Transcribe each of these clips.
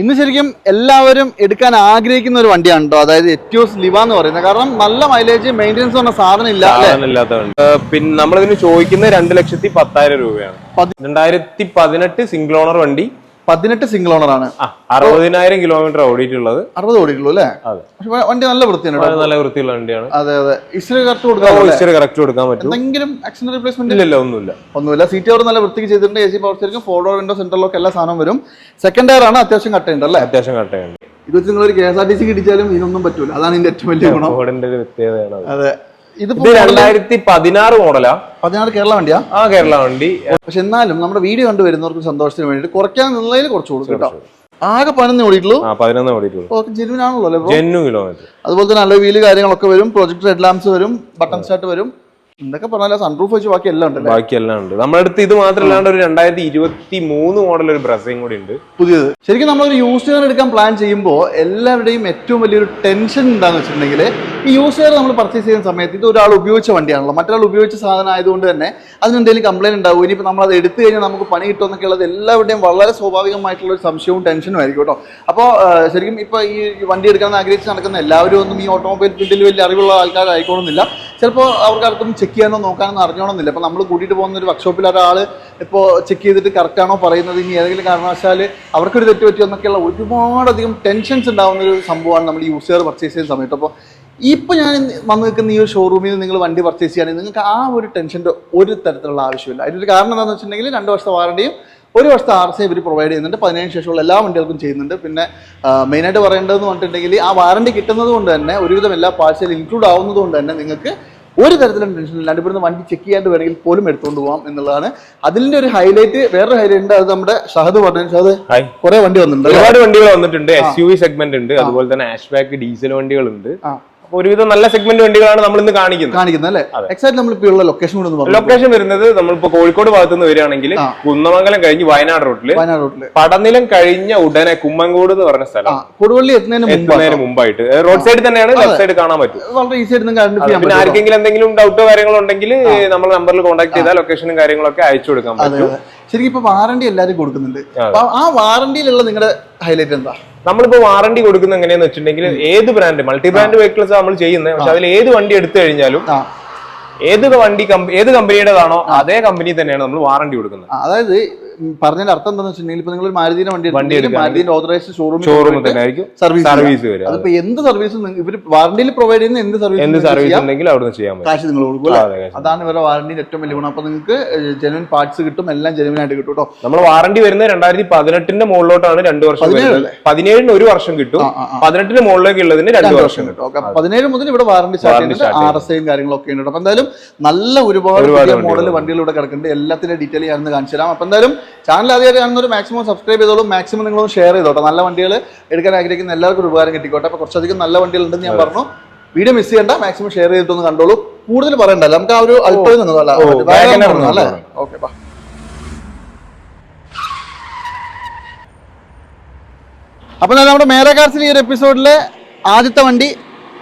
ഇന്ന് ശരിക്കും എല്ലാവരും എടുക്കാൻ ആഗ്രഹിക്കുന്ന ഒരു വണ്ടിയാണ് കേട്ടോ അതായത് എറ്റിയോസ് ലിവ എന്ന് പറയുന്നത്. കാരണം നല്ല മൈലേജ് മെയിന്റെനൻസ് പറഞ്ഞ സാധനം ഇല്ല പിന്നെ നമ്മളിതിന് ചോദിക്കുന്നത് രണ്ട് ലക്ഷത്തി പത്തായിരം രൂപയാണ്. രണ്ടായിരത്തി പതിനെട്ട് സിംഗിൾ ഓണർ വണ്ടി. പതിനെട്ട് സിംഗിൾ ഓണർ ആണ്. അറുപതിനായിരം കിലോമീറ്റർ ഓടിയിട്ടുള്ളത്. അറുപത് ഓടിയിട്ടുള്ളൂ അല്ലേ? പക്ഷെ വണ്ടി നല്ല വൃത്തിയാണ് നല്ല വൃത്തിയുള്ള വണ്ടിയാണ്. അതെ അതെ. ഇച്ചിരി കറക്റ്റ് കൊടുക്കാൻ ഇച്ചിരി കറക്റ്റ് കൊടുക്കാൻ പറ്റും. എന്തെങ്കിലും ആക്സിഡന്റ് റീപ്ലേസ്മെന്റ് ഇല്ല ഒന്നുമില്ല. ഒന്നുമില്ല. സീറ്റ് അവർ നല്ല വൃത്തിക്ക് ചെയ്തിട്ടുണ്ട്. A C power steering four door window centre lock എല്ലാ സാധനം വരും. സെക്കൻഡ് ടയർ ആണ് അത്യാവശ്യം കട്ടുണ്ട് അല്ലേ? അത്യാവശ്യം കട്ടയുണ്ട് ഇത് വെച്ച് നിങ്ങൾ ഒരു K S R T C ഇടിച്ചാലും ഇതിനൊന്നും പറ്റൂല. അതാണ് ഇതിന്റെ ഏറ്റവും വലിയ ഗുണം. അത്. ഇത് രണ്ടായിരത്തി പതിനാറ് മോഡലാ. പതിനാറ് കേരള വണ്ടിയാ? ആ കേരള വണ്ടി. പക്ഷെ എന്നാലും നമ്മുടെ വീഡിയോ കണ്ടു വരുന്നവർക്ക് സന്തോഷത്തിന് വേണ്ടിയിട്ട് കുറയ്ക്കാൻ നിന്നതിൽ കുറച്ച് കൊടുക്കും കേട്ടോ. ആകെ പതിനൊന്ന് ഓടിയിട്ടുള്ളൂ? പതിനൊന്ന് ഓടിയിട്ടുള്ളൂ. ജെനുവിൻ ആണല്ലോ അല്ലേ? ജെന്നു കിലോമീറ്റർ അതുപോലെ തന്നെ നല്ല വീൽ കാര്യങ്ങളൊക്കെ വരും പ്രൊജക്ട് ഹെഡ് ലാംസ് വരും ബട്ടൺ സ്റ്റാർട്ട് വരും. എന്തൊക്കെ പറഞ്ഞാൽ സൺറൂഫ് വെച്ച് ബാക്കി എല്ലാം ഉണ്ട് ബാക്കി എല്ലാം ഉണ്ട്. നമ്മുടെ അടുത്ത് ഇത് മാത്രമല്ലാണ്ട് ഒരു രണ്ടായിരത്തി ഇരുപത്തി മൂന്ന് മോഡൽ ഒരു ബ്രസയും കൂടി ഉണ്ട്. പുതിയത്. ശരിക്കും നമ്മളൊരു യൂസ് ചെയർ എടുക്കാൻ പ്ലാൻ ചെയ്യുമ്പോൾ എല്ലാവരുടെയും ഏറ്റവും വലിയൊരു ടെൻഷൻ എന്താണെന്ന് വെച്ചിട്ടുണ്ടെങ്കിൽ ഈ യൂസ് ചെയർ നമ്മൾ പർച്ചേസ് ചെയ്യുന്ന സമയത്ത് ഇത് ഒരാൾ ഉപയോഗിച്ച വണ്ടിയാണല്ലോ. മറ്റൊരാൾ ഉപയോഗിച്ച സാധനം ആയതുകൊണ്ട് തന്നെ അതിനെന്തെങ്കിലും കംപ്ലൈന്റ് ഉണ്ടാവും. ഇനിയിപ്പോൾ നമ്മൾ അത് എടുത്തു കഴിഞ്ഞാൽ നമുക്ക് പണി കിട്ടുമെന്നൊക്കെ ഉള്ളത് എല്ലാവരുടെയും വളരെ സ്വാഭാവികമായിട്ടുള്ള ഒരു സംശയവും ടെൻഷനും ആയിരിക്കും കേട്ടോ. അപ്പോൾ ശരിക്കും ഇപ്പോൾ ഈ വണ്ടി എടുക്കാൻ ആഗ്രഹിച്ച് നടക്കുന്ന എല്ലാവരും ഒന്നും ഈ ഓട്ടോമൊബൈൽ ഫീൽഡിൽ വലിയ അറിവുള്ള ആൾക്കാരായിക്കോണമെന്നില്ല ചിലപ്പോൾ അവർക്ക് ആർക്കും ചെക്ക് ചെയ്യാനോ നോക്കാനോ അറിഞ്ഞോണമെന്നില്ല അപ്പോൾ നമ്മൾ കൂട്ടിയിട്ട് പോകുന്ന ഒരു വർക്ക്ഷോപ്പിൽ ഒരാൾ ഇപ്പോൾ ചെക്ക് ചെയ്തിട്ട് കറക്റ്റാണോ പറയുന്നത് ഇനി ഏതെങ്കിലും കാരണവശാൽ അവർക്കൊരു തെറ്റ് പറ്റിയോ എന്നൊക്കെയുള്ള ഒരുപാടധികം ടെൻഷൻസ് ഉണ്ടാകുന്ന ഒരു സംഭവമാണ് നമ്മൾ യൂസ് ചെയ്ത് പർച്ചേസ് ചെയ്യുന്ന സമയത്ത്. അപ്പോൾ ഇപ്പോൾ ഞാൻ വന്ന് നിൽക്കുന്ന ഈ ഒരു ഷോറൂമിൽ നിങ്ങൾ വണ്ടി പർച്ചേസ് ചെയ്യുകയാണെങ്കിൽ നിങ്ങൾക്ക് ആ ഒരു ടെൻഷന്റെ ഒരു തരത്തിലുള്ള ആവശ്യമില്ല. അതിന്റെ ഒരു കാരണം എന്താണെന്ന് വെച്ചിട്ടുണ്ടെങ്കിൽ രണ്ട് വർഷത്തെ വാറണ്ടിയും ഒരു വർഷത്തെ ആർ സി ഇവർ പ്രൊവൈഡ് ചെയ്യുന്നുണ്ട്. പതിനേഴ് ശേഷമുള്ള എല്ലാ വണ്ടികൾക്കും ചെയ്യുന്നുണ്ട്. പിന്നെ മെയിനായിട്ട് പറയേണ്ടതെന്ന് പറഞ്ഞിട്ടുണ്ടെങ്കിൽ ആ വാറണ്ടി കിട്ടുന്നത് കൊണ്ട് തന്നെ ഒരുവിധം എല്ലാ പാർട്സിലും ഇൻക്ലൂഡ് ആവുന്നത് കൊണ്ട് തന്നെ നിങ്ങൾക്ക് ഒരു തരത്തിലും ടെൻഷൻ ഇല്ലാണ്ട് ഇവിടുന്ന് വണ്ടി ചെക്ക് ചെയ്യാണ്ട് വേണമെങ്കിൽ പോലും എടുത്തുകൊണ്ട് പോകാം എന്നുള്ളതാണ്. അതിന്റെ ഒരു ഹൈലൈറ്റ് വേറൊരു ഹൈലൈറ്റ് ഉണ്ട്. അത് നമ്മുടെ ഷഹദ് പറഞ്ഞു ഷഹദ് കുറെ വണ്ടി വന്നിട്ടുണ്ട്? ഒരുപാട് വണ്ടികൾ വന്നിട്ടുണ്ട് എസ് യു വി സെഗ്മെന്റ് ഉണ്ട്. അതുപോലെ തന്നെ ആഷ് ബാക്ക് ഡീസൽ വണ്ടികളുണ്ട് ഒരുവിധം നല്ല സെഗ്മെന്റ് വണ്ടികളാണ് നമ്മൾ ഇന്ന് കാണിക്കുന്നത്. കാണിക്കുന്നത് അല്ലേ? എക്സാക്ട് ഇപ്പോ ഉള്ള ലൊക്കേഷൻ കൂടെ ഒന്ന് പറഞ്ഞു ലൊക്കേഷൻ വരുന്നത് നമ്മളിപ്പോ കോഴിക്കോട് ഭാഗത്ത് നിന്ന് വരികയാണെങ്കിൽ കുന്നമംഗലം കഴിഞ്ഞ് വയനാട് റൂട്ടിൽ വയനാട് റോട്ടിൽ പടനിലം കഴിഞ്ഞ ഉടനെ കുമ്മങ്കോട് എന്ന് പറഞ്ഞ ആ സ്ഥലം കൊടുവള്ളി എത്തുന്നതിന് മുമ്പ്. എത്തുന്നതിന് മുമ്പായിട്ട്. റോഡ് സൈഡിൽ തന്നെയാണ് ലെഫ്റ്റ് സൈഡ് കാണാൻ പറ്റും. വളരെ ഈസി ആയിട്ട് നിങ്ങൾക്ക് ഐഡന്റിഫൈ ചെയ്യാൻ പിന്നെ പറ്റും ആർക്കെങ്കിലും എന്തെങ്കിലും ഡൗട്ടോ കാര്യങ്ങളോ ഉണ്ടെങ്കിൽ നമ്മൾ നമ്പറിൽ കോൺടാക്ട് ചെയ്താൽ ലൊക്കേഷനും കാര്യങ്ങളൊക്കെ അയച്ചു കൊടുക്കാൻ അതെ പറ്റും. അതെ. ശരിക്കും ഇപ്പൊ വാറണ്ടി എല്ലാവരും കൊടുക്കുന്നുണ്ട്. അപ്പൊ ആ വാറണ്ടിയിലുള്ള നിങ്ങളുടെ ഹൈലൈറ്റ് എന്താ? നമ്മളിപ്പോ വാറണ്ടി കൊടുക്കുന്ന എങ്ങനെയാന്ന് വെച്ചിട്ടുണ്ടെങ്കിൽ ഏത് ബ്രാൻഡ് മൾട്ടി ബ്രാൻഡ് വെഹിക്കിൾസ് നമ്മൾ ചെയ്യുന്നത്. പക്ഷെ അതിൽ ഏത് വണ്ടി എടുത്തു കഴിഞ്ഞാലും ഏത് വണ്ടി ഏത് കമ്പനിയുടേതാണോ അതേ കമ്പനി തന്നെയാണ് നമ്മൾ വാറണ്ടി കൊടുക്കുന്നത്. അതായത് പറഞ്ഞതിന്റെ അർത്ഥം എന്താണെന്ന് വെച്ചിട്ടുണ്ടെങ്കിൽ ഇപ്പൊ നിങ്ങൾ മാരുതിന്റെ വണ്ടി വണ്ടി എടുത്തിട്ടുണ്ടെങ്കിൽ മാരുതിന്റെ ഓതറൈസ്ഡ് ഷോറൂമിൽ ഷോറൂമിൽ തന്നെ ആയിരിക്കും. സർവീസ് വരിക അതിപ്പോ എന്ത് സർവീസും ഇവർ വാറണ്ടിയിൽ പ്രൊവൈഡ് ചെയ്യുന്ന എന്ത് സർവീസ് എന്ത് സർവീസ് ഉണ്ടെങ്കിലും അവിടുന്ന് ചെയ്യാൻ പറ്റും. കാശ് നിങ്ങൾ കൊടുക്കും. അതാണ് ഇവരുടെ വാറണ്ടിന്റെ ഏറ്റവും വലിയ ഗുണം. അപ്പൊ നിങ്ങൾക്ക് ജെനുവൻ പാർട്സ് കിട്ടും എല്ലാം ജെനുവൻ ആയിട്ട് കിട്ടും കേട്ടോ നമ്മൾ വാറണ്ടി വരുന്നത് രണ്ടായിരത്തി പതിനെട്ടിന്റെ മുകളിലോട്ടാണ് രണ്ട് വർഷം പതിനേഴിന് ഒരു വർഷം കിട്ടും. പതിനെട്ടിന് മുകളിലേക്ക് ഉള്ളതിന് രണ്ട് വർഷം കിട്ടും. പതിനേഴ് മുതൽ ഇവിടെ വാറണ്ടി സ്റ്റാർട്ട് ആർ എസ് ഐയും കാര്യങ്ങളൊക്കെ ഉണ്ട് അപ്പൊ എന്തായാലും നല്ല ഒരുപാട് മോഡൽ വണ്ടികളിലൂടെ ഇവിടെ കിടക്കുന്നുണ്ട്. എല്ലാത്തിന്റെ ഡീറ്റെയിൽ ഞാനൊന്ന് കാണിച്ചു തരാം. അപ്പൊ എന്തായാലും ചാനൽ ആദ്യമായിട്ട് കാണുന്നവർ മാക്സിമം സബ്സ്ക്രൈബ് ചെയ്തോളൂ. മാക്സിമം നിങ്ങൾ ഷെയർ ചെയ്തോട്ടെ. നല്ല വണ്ടികൾ എടുക്കാൻ ആഗ്രഹിക്കുന്ന എല്ലാവർക്കും ഒരു ഉപകാരം കിട്ടിക്കോട്ടെ. അപ്പോൾ കുറച്ചധികം നല്ല വണ്ടികൾ ഉണ്ടെന്ന് ഞാൻ പറഞ്ഞു. വീഡിയോ മിസ് ചെയ്യണ്ട. മാക്സിമം ഷെയർ ചെയ്തിട്ടൊന്ന് കണ്ടോളൂ. കൂടുതൽ പറയണ്ടല്ലോ. നമുക്ക് ആ ഒരു അല്പം നിന്നതല്ല അല്ലേ? ഓക്കെ ബാ അപ്പൊ ഞാൻ നമ്മുടെ മേര ഈ ഒരു എപ്പിസോഡിലെ ആദ്യത്തെ വണ്ടി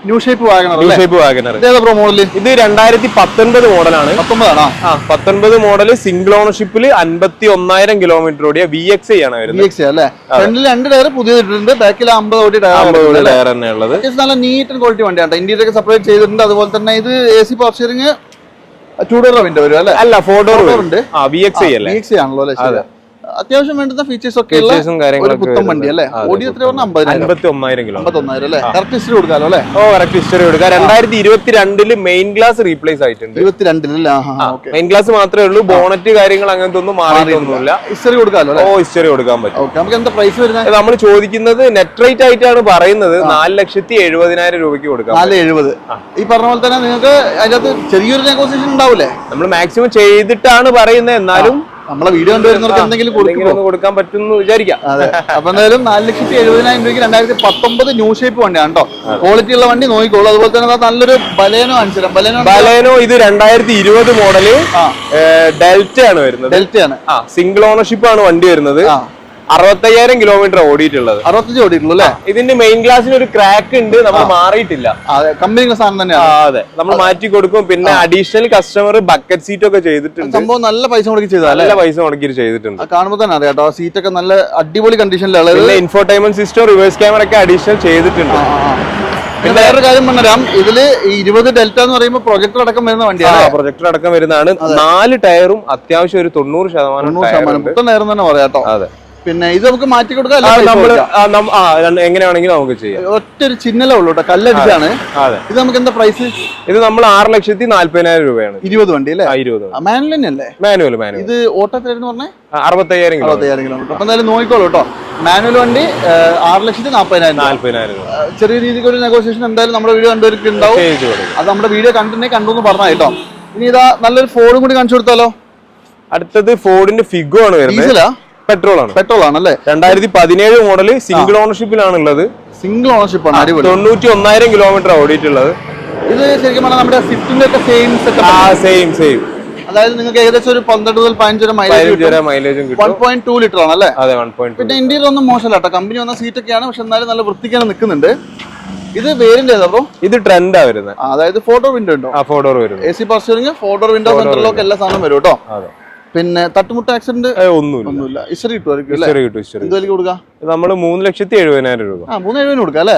ന്യൂ ഷേപ്പ് വാഗണർ അല്ലേ? ഷേപ്പ് ഇതേതാ പ്രോ ഇത് രണ്ടായിരത്തി പത്തൊൻപത് മോഡലാണ്. പത്തൊമ്പതാണോ? ആ പത്തൊൻപത് മോഡൽ സിംഗിൾ ഓണർഷിപ്പിൽ അൻപത്തി ഒന്നായിരം കിലോമീറ്റർ ഓടിയ വി എക്സ് ആണ് വി വരുന്നത് എക്സ് അല്ലേ? ഫ്രണ്ടിൽ രണ്ട് ടയർ പുതിയതിട്ടുണ്ട് ബാക്കിൽ അമ്പത് ഓടി അമ്പത് ടയർ ടയർ തന്നെ ഉള്ളത് നല്ല നീറ്റ് ആൻഡ് ക്വാളിറ്റി വണ്ടിയാണ് ഇന്റീരിയർ ഒക്കെ സെപ്പറേറ്റ് ചെയ്തിട്ടുണ്ട്. അതുപോലെ തന്നെ ഇത് A C power steering two door window വരും അല്ലേ? അല്ല ഫോർ ഡോർ ഉണ്ട്. ആ വി എക്സ് അല്ലേ? വി എക്സ് ആണല്ലോ അല്ലേ. അത്യാവശ്യം വേണ്ടുന്ന ഫീച്ചേഴ്സ് ഒക്കെ ഉള്ള ഒരു പുത്തൻ വണ്ടി അല്ലേ? ഓഡിയോ ഓടി എത്ര പറഞ്ഞാൽ ഒന്നായിരം കിലോമീറ്റർ. അമ്പത്തൊന്നായിരം അല്ലേ? കറക്റ്റ് ഹിസ്റ്ററി കൊടുക്കാലോ അല്ലേ? ഓ കറക്റ്റ് ഹിസ്റ്ററി കൊടുക്കുക രണ്ടായിരത്തി ഇരുപത്തിരണ്ടിൽ മെയിൻ ഗ്ലാസ് റീപ്ലേസ് ആയിട്ടുണ്ട് ഇരുപത്തിരണ്ടിലല്ലേ മെയിൻ ഗ്ലാസ് മാത്രമേ ഉള്ളൂ. ബോണറ്റ് കാര്യങ്ങൾ അങ്ങനത്തെ ഒന്നും മാറിയിട്ടൊന്നുമില്ല. ഹിസ്റ്ററി കൊടുക്കാലോ അല്ലേ? ഓ ഹിസ്റ്ററി കൊടുക്കാൻ പറ്റും. ഓക്കെ നമുക്ക് എന്താ പ്രൈസ് വരുന്നത് നമ്മൾ ചോദിക്കുന്നത് നെറ്റ് റേറ്റ് ആയിട്ടാണ് പറയുന്നത്. നാല് ലക്ഷത്തി എഴുപതിനായിരം രൂപയ്ക്ക് കൊടുക്കാം നാല് എഴുപത്. ഈ പറഞ്ഞ പോലെ തന്നെ നിങ്ങൾക്ക് അതിനകത്ത് ചെറിയൊരു നെഗോസിയേഷൻ ഉണ്ടാവില്ലേ നമ്മൾ മാക്സിമം ചെയ്തിട്ടാണ് പറയുന്നത്. എന്നാലും നമ്മളെ വീഡിയോ കണ്ടുവരുന്നവർക്ക് എന്തെങ്കിലും കൊടുക്കുമോ കൊടുക്കാൻ പറ്റും എന്ന് വിചാരിക്കാം. അതെ. അപ്പൊ എന്തായാലും നാല് ലക്ഷത്തി എഴുപതിനായിരം രൂപയ്ക്ക് രണ്ടായിരത്തി പത്തൊമ്പത് ന്യൂ ഷേപ്പ് വണ്ടിയാണ് കേട്ടോ ക്വാളിറ്റി ഉള്ള വണ്ടി നോക്കിക്കോളൂ. അതുപോലെ തന്നെ നല്ലൊരു ബലേനോ അനുസരിച്ച് ബലേനോ ബലേനോ ഇത് രണ്ടായിരത്തി ഇരുപത് മോഡൽ ഡെൽറ്റ ആണ് വരുന്നത്. ഡെൽറ്റ ആണ് സിംഗിൾ ഓണർഷിപ്പ് ആണ് വണ്ടി വരുന്നത്. അറുപത്തയ്യായിരം കിലോമീറ്റർ ഓടിയിട്ടുള്ളത്. അറുപത്തഞ്ച് ഓടിയിട്ടുള്ളൂ അല്ലേ? ഇതിന്റെ മെയിൻ ഗ്ലാസിന് ഒരു ക്രാക്ക് ഉണ്ട് നമ്മൾ മാറിയിട്ടില്ല. കമ്പനി സാധനം തന്നെയാണ്. അതെ. നമ്മൾ മാറ്റി കൊടുക്കും പിന്നെ അഡീഷണൽ കസ്റ്റമർ ബക്കറ്റ് സീറ്റ് ഒക്കെ ചെയ്തിട്ടുണ്ട്. സംഭവം നല്ല പൈസ മുടക്കി ചെയ്താൽ നല്ല പൈസ മുടക്കി ചെയ്തിട്ടുണ്ട്. കാണുമ്പോൾ തന്നെ അറിയാം കേട്ടോ സീറ്റൊക്കെ നല്ല അടിപൊളി കണ്ടീഷനിലുള്ള പിന്നെ ഇൻഫോർടൈൻമെന്റ് സിസ്റ്റം റിവേഴ്സ് ക്യാമറ ഒക്കെ അഡീഷണൽ ചെയ്തിട്ടുണ്ട്. പിന്നെ വേറൊരു കാര്യം പറഞ്ഞുതരാം. ഇതിൽ ഇരുപത് ഡെൽറ്റ എന്ന് പറയുമ്പോൾ പ്രൊജക്ടർ അടക്കം വരുന്ന വണ്ടിയാണ് പ്രൊജക്ടർ അടക്കം വരുന്നതാണ്. നാല് ടയറും അത്യാവശ്യം ഒരു തൊണ്ണൂറ് ശതമാനം തൊണ്ണൂറ് ശതമാനം. മൊത്തം തന്നെ പറയാം കേട്ടോ. അതെ. പിന്നെ ഇത് നമുക്ക് മാറ്റി കൊടുക്കാം എങ്ങനെയാണെങ്കിലും നമുക്ക് ചെയ്യാം. ഒറ്റ ഒരു ചിഹ്നലേ ഉള്ളൂ കേട്ടോ കല്ലടിച്ചാണ്. ഇത് നമുക്ക് എന്താ പ്രൈസ് ഇത് നമ്മൾ ആറ് ലക്ഷത്തി നാല്പതിനായിരം രൂപയാണ്. ഇരുപത് വണ്ടി അല്ലേ? ഇരുപത് മാനുവൽ തന്നെയല്ലേ? മാനുവൽ മാനുവൽ ഇത് ഓട്ടത്തിലായിരുന്നു പറഞ്ഞേ? അറുപത്തയ്യായിരം അറുപത്തയ്യായിരം കിലോമീറ്റർ അപ്പൊ എന്തായാലും നോക്കിക്കോളൂ കേട്ടോ. മാനുവൽ വണ്ടി ആറ് ലക്ഷത്തി നാൽപ്പതിനായിരം. നാല്പതിനായിരം ചെറിയ രീതിക്ക് ഒരു നെഗോസിയേഷൻ എന്തായാലും നമ്മുടെ വീഡിയോ കണ്ടവർക്ക് ഉണ്ടാവും അത് നമ്മുടെ വീഡിയോ കണ്ടിട്ടുണ്ടെങ്കിൽ കണ്ടു എന്ന് പറഞ്ഞാൽ കേട്ടോ. ഇനി ഇതാ നല്ലൊരു ഫോണും കൂടി കാണിച്ചു കൊടുത്താലോ? അടുത്തത് ഫോർഡിന്റെ ഫിഗോ ആണ് വരുന്നത്. പെട്രോൾ ആണ് പെട്രോൾ ആണല്ലേ രണ്ടായിരത്തി പതിനേഴ് മോഡൽ സിംഗിൾ ഓണർഷിപ്പിലാണ് ഉള്ളത് സിംഗിൾ ഓണർഷിപ്പ് ആണ് തൊണ്ണൂറ്റി ഒന്നായിരം കിലോമീറ്റർ ഓടിയിട്ടുള്ളത്. ഇത് ശരിക്കും പറഞ്ഞാൽ നമ്മുടെ സ്വിഫ്റ്റിന്റെ ഒക്കെ സെയിം ആ സെയിം സെയിം അതായത് നിങ്ങൾക്ക് ഏകദേശം ഒരു പന്ത്രണ്ട് മുതൽ പതിനഞ്ച് വരെ മൈലേജ് മൈലേജും വൺ പോയിന്റ് ടു ലിറ്റർ ആണ് അല്ലേ? അതെ വൺ പോയിന്റ് പിന്നെ ഇന്ത്യയിൽ ഒന്നും മോശമല്ല കേട്ടോ. കമ്പനി വന്ന സീറ്റ് ഒക്കെയാണ് പക്ഷെ എന്നാലും നല്ല വൃത്തിക്കാണ് നിൽക്കുന്നുണ്ട്. ഇത് വേരിന്റെ ഏതാ ഇത് ട്രെൻഡാ വരുന്നത്. അതായത് ഫോട്ടോ വിൻഡോ ഉണ്ടോ? ആ ഫോട്ടോ വരും വരുന്നത്. എ സി പാർസ് ഫോട്ടോ വിൻഡോ സെന്ററിലൊക്കെ എല്ലാ സാധനം വരും കേട്ടോ. പിന്നെ തട്ടുമുട്ട ആക്സിഡന്റ് ഒന്നുമില്ല. ഇസ്റ്ററി കിട്ടുമായിരിക്കും അല്ലേ? ഹിസ്റ്ററി കിട്ടും ഹിസ്റ്ററി എന്ത് വിലക്ക് കൊടുക്കാം? നമ്മൾ മൂന്ന് ലക്ഷത്തി എഴുപതിനായിരം രൂപ. ആ മൂന്ന് എഴുപതിന് കൊടുക്കാം അല്ലേ?